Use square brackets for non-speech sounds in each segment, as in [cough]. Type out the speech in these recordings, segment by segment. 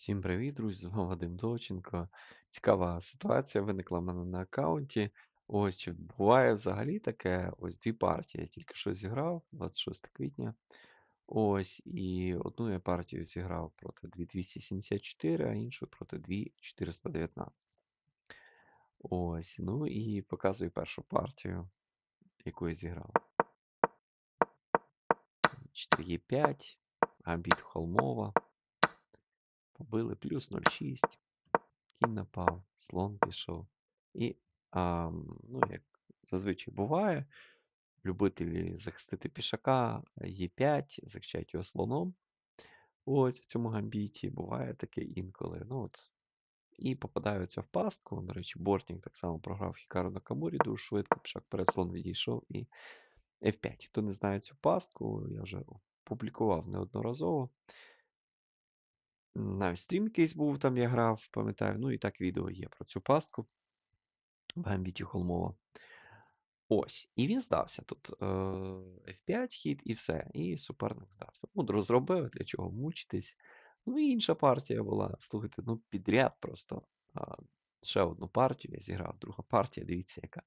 Всім привіт, друзі! З вами Вадим Довченко. Цікава ситуація виникла в мене на аккаунті. Ось чи буває взагалі таке: ось дві партії. Я тільки що зіграв, 26 квітня. Ось, і одну я партію зіграв проти 2274, а іншу проти 2419. Ось, ну і показую першу партію, яку я зіграв. 4Е5, гамбіт Холмова. Побили плюс 0,6. Кінь напав, слон пішов. І, а, ну, як зазвичай буває, любителі захистити пішака Е5, захищають його слоном. Ось в цьому гамбіті буває таке інколи. Ну, от. І попадаються в пастку. До речі, Бортнік так само програв Хікару на Камурі дуже швидко. Пішак перед слон відійшов і F5. Хто не знає цю пастку, я вже публікував неодноразово. Навіть стрім якийсь був, там я грав, пам'ятаю. Ну і так відео є про цю пастку в гамбіті Холмова. Ось. І він здався тут. Е, F5 хід і все. І суперник здався. Мудро зробив, для чого мучитись. Ну і інша партія була. Слухайте, ну підряд просто. Ще одну партію я зіграв. Друга партія, дивіться, яка.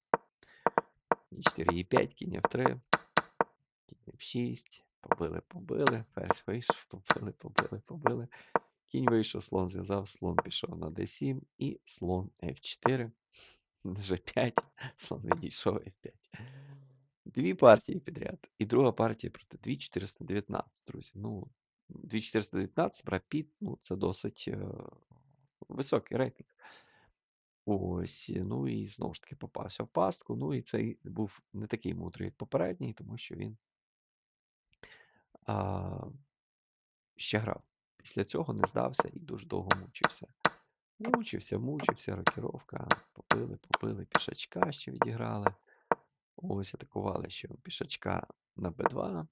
4 е 5 кінь F3, кінь F6. Побили, побили. Ферзь вийшов, побили, побили, побили. Кінь вийшов, слон зв'язав, слон пішов на d7 і слон f4. G5, [laughs] слон відійшов f5. Дві партії підряд. І друга партія проти 2419, друзі. Ну, 2419 Брат Піт, ну, це досить е високий рейтинг. Ось, ну і знову ж таки попався в пастку. Ну і цей був не такий мудрий, як попередній, тому що він а, ще грав. Після цього не здався і дуже довго мучився. Мучився, мучився, рокіровка. Попили, попили, пішачка ще відіграли. Ось атакували ще пішачка на Б2.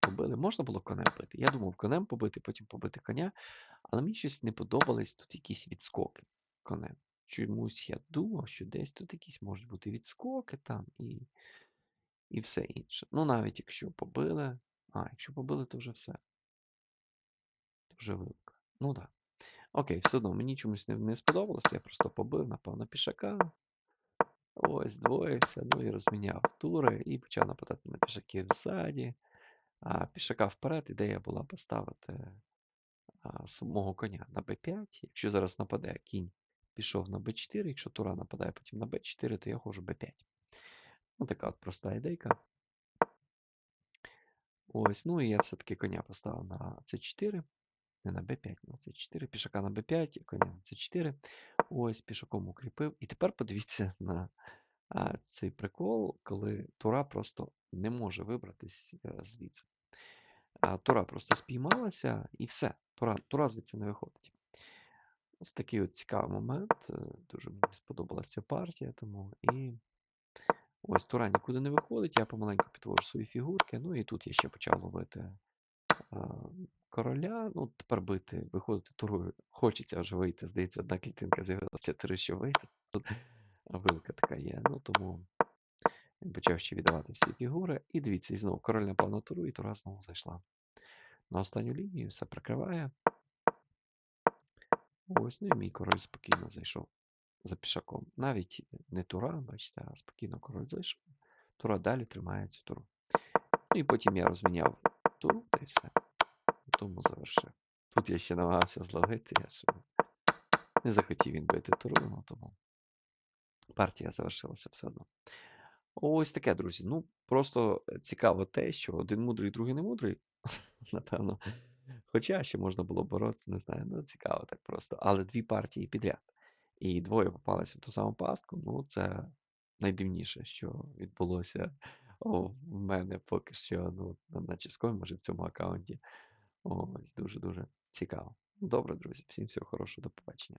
Побили. Можна було конем бити. Я думав, конем побити, потім побити коня. Але мені щось не подобались тут якісь відскоки конем. Чомусь я думав, що десь тут якісь можуть бути відскоки там і і все інше. Ну, навіть якщо побили. А, якщо побили, то вже все. Вже вилка. Ну так. Окей, все одно мені чомусь не, не сподобалося. Я просто побив, напав на пішака. Ось, здвоївся, ну і розміняв тури і почав нападати на пішаків ззаді. А пішака вперед, ідея була поставити а, самого коня на Б5. Якщо зараз нападе кінь пішов на Б4, якщо тура нападає потім на Б4, то я ходжу Б5. Ну, така от проста ідейка. Ось, ну і я все-таки коня поставив на С4 не на b5, на c4, пішака на b5, коня на c4. Ось пішаком укріпив. І тепер подивіться [laughs] на а, цей прикол, коли Тура просто не може вибратись е, звідси. А Тура просто спіймалася і все. Тура, Тура звідси не виходить. Ось такий от цікавий момент. Е, дуже мені сподобалася партія. тому і Ось Тура нікуди не виходить. Я помаленьку підвожу свої фігурки. Ну і тут я ще почав ловити короля. Ну, тепер бити, виходити турою. Хочеться вже вийти. Здається, одна клітинка з'явилася три, що вийти. Тут вилка така є. Ну тому він почав ще віддавати всі фігури. І дивіться, і знову король напав на туру, і тура знову зайшла. На останню лінію все прикриває. Ось, ну і мій король спокійно зайшов за пішаком. Навіть не тура, бачите, а спокійно король зайшов. Тура далі тримає цю туру. Ну і потім я розміняв туру та й все тому завершив. Тут я ще намагався зловити, я ще не захотів він бити туру, ну тому партія завершилася все одно. Ось таке, друзі. Ну, просто цікаво те, що один мудрий, другий не мудрий, [laughs] напевно. Хоча ще можна було боротися, не знаю. Ну, цікаво так просто. Але дві партії підряд. І двоє попалися в ту саму пастку. Ну, це найдивніше, що відбулося в мене поки що ну, на чеському, може, в цьому аккаунті. Ось дуже-дуже цікаво. Добре, друзі, всім всього хорошого, до побачення.